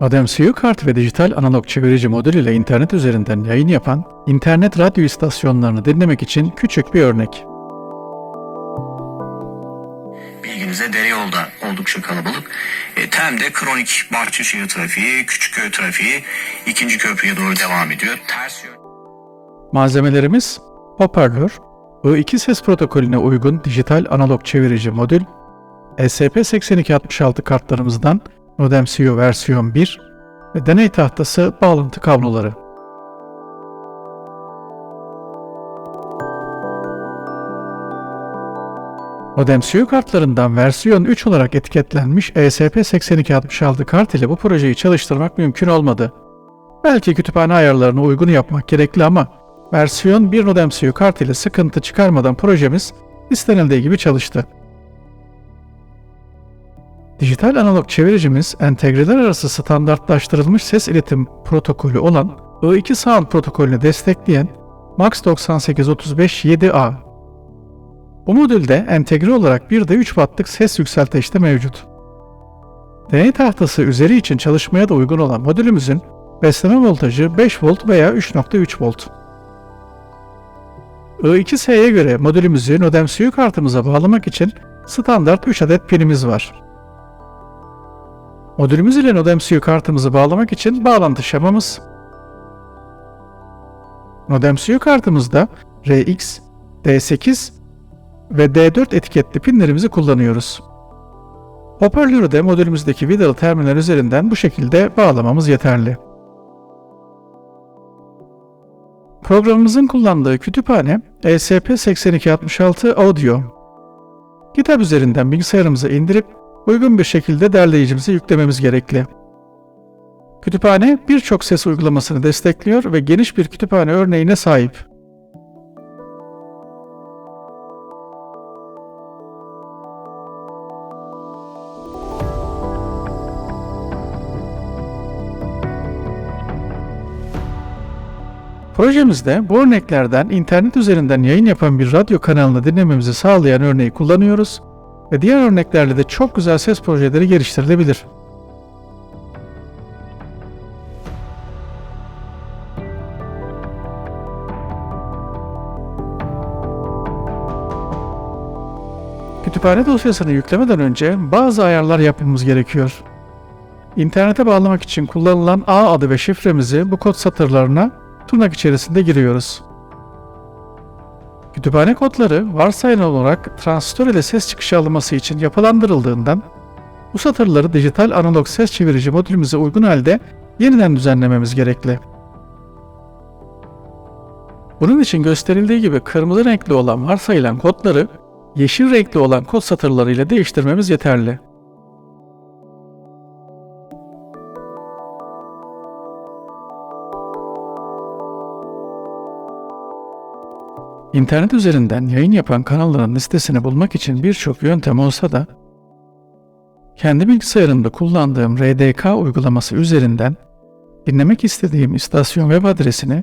MCU kart ve dijital analog çevirici modül ile internet üzerinden yayın yapan internet radyo istasyonlarını dinlemek için küçük bir örnek. Bilginize dere yolda oldukça kalabalık. E, Tem'de kronik Bahçeşehir trafiği, Küçükköy trafiği ikinci köprüye doğru devam ediyor. Ters yön. Malzemelerimiz hoparlör, I2 ses protokolüne uygun dijital analog çevirici modül, SCP-8266 kartlarımızdan NodeMCU versiyon 1 ve deney tahtası bağlantı kabloları. NodeMCU kartlarından versiyon 3 olarak etiketlenmiş E ESP8266 kart ile bu projeyi çalıştırmak mümkün olmadı. Belki kütüphane ayarlarına uygun yapmak gerekli ama versiyon 1 NodeMCU kart ile sıkıntı çıkarmadan projemiz istenildiği gibi çalıştı. Dijital analog çeviricimiz entegreler arası standartlaştırılmış ses iletim protokolü olan I2 Sound protokolünü destekleyen MAX 9835 7A. Bu modülde entegre olarak bir de 3 wattlık ses yükselteçte mevcut. Deney tahtası üzeri için çalışmaya da uygun olan modülümüzün besleme voltajı 5 volt veya 3.3 volt. I2S'ye göre modülümüzü NodeMCU kartımıza bağlamak için standart 3 adet pinimiz var. Modülümüz ile NodeMCU kartımızı bağlamak için bağlantı şemamız. NodeMCU kartımızda RX, D8 ve D4 etiketli pinlerimizi kullanıyoruz. Hoparlörü de modülümüzdeki vidalı terminal üzerinden bu şekilde bağlamamız yeterli. Programımızın kullandığı kütüphane E ESP8266 Audio. Kitap üzerinden bilgisayarımıza indirip uygun bir şekilde derleyicimize yüklememiz gerekli. Kütüphane birçok ses uygulamasını destekliyor ve geniş bir kütüphane örneğine sahip. Projemizde bu örneklerden internet üzerinden yayın yapan bir radyo kanalını dinlememizi sağlayan örneği kullanıyoruz ve diğer örneklerle de çok güzel ses projeleri geliştirilebilir. Kütüphane dosyasını yüklemeden önce bazı ayarlar yapmamız gerekiyor. İnternete bağlamak için kullanılan A adı ve şifremizi bu kod satırlarına tırnak içerisinde giriyoruz. Kütüphane kodları varsayılan olarak transistör ile ses çıkışı alınması için yapılandırıldığından bu satırları dijital analog ses çevirici modülümüze uygun halde yeniden düzenlememiz gerekli. Bunun için gösterildiği gibi kırmızı renkli olan varsayılan kodları yeşil renkli olan kod satırları ile değiştirmemiz yeterli. İnternet üzerinden yayın yapan kanalların listesini bulmak için birçok yöntem olsa da kendi bilgisayarımda kullandığım RDK uygulaması üzerinden dinlemek istediğim istasyon web adresini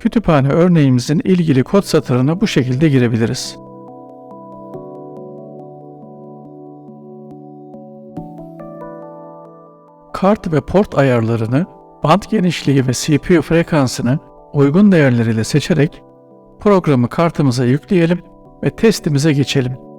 kütüphane örneğimizin ilgili kod satırına bu şekilde girebiliriz. Kart ve port ayarlarını, band genişliği ve CPU frekansını uygun değerleriyle seçerek programı kartımıza yükleyelim ve testimize geçelim.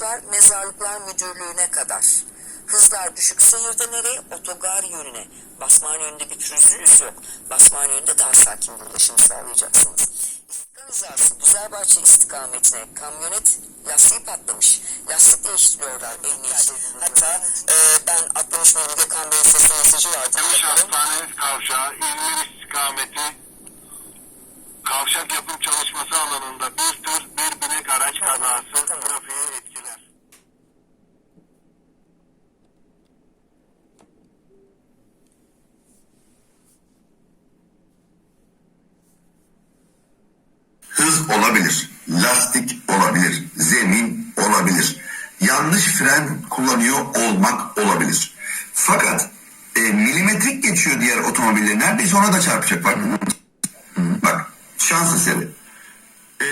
Otogar Mezarlıklar Müdürlüğü'ne kadar. Hızlar düşük seyirde nereye? Otogar yönüne. Basmane yönünde bir pürüzünüz yok. Basmane yönünde daha sakin bir ulaşım sağlayacaksınız. İstiklal hizası Güzelbahçe istikametine kamyonet lastiği patlamış. Lastik değiştiriyorlar emniyet. Hatta e, ben atlamış benim Gökhan Bey'in sesli mesajı vardı. Gümüş Bakalım. Hastane kavşağı İzmir istikameti kavşak yapım çalışması alanında bir tır bir binek araç kazası olabilir, lastik olabilir, zemin olabilir. Yanlış fren kullanıyor olmak olabilir. Fakat e, milimetrik geçiyor diğer otomobiller. Neredeyse ona da çarpacak bak. Bak şans eseri. E,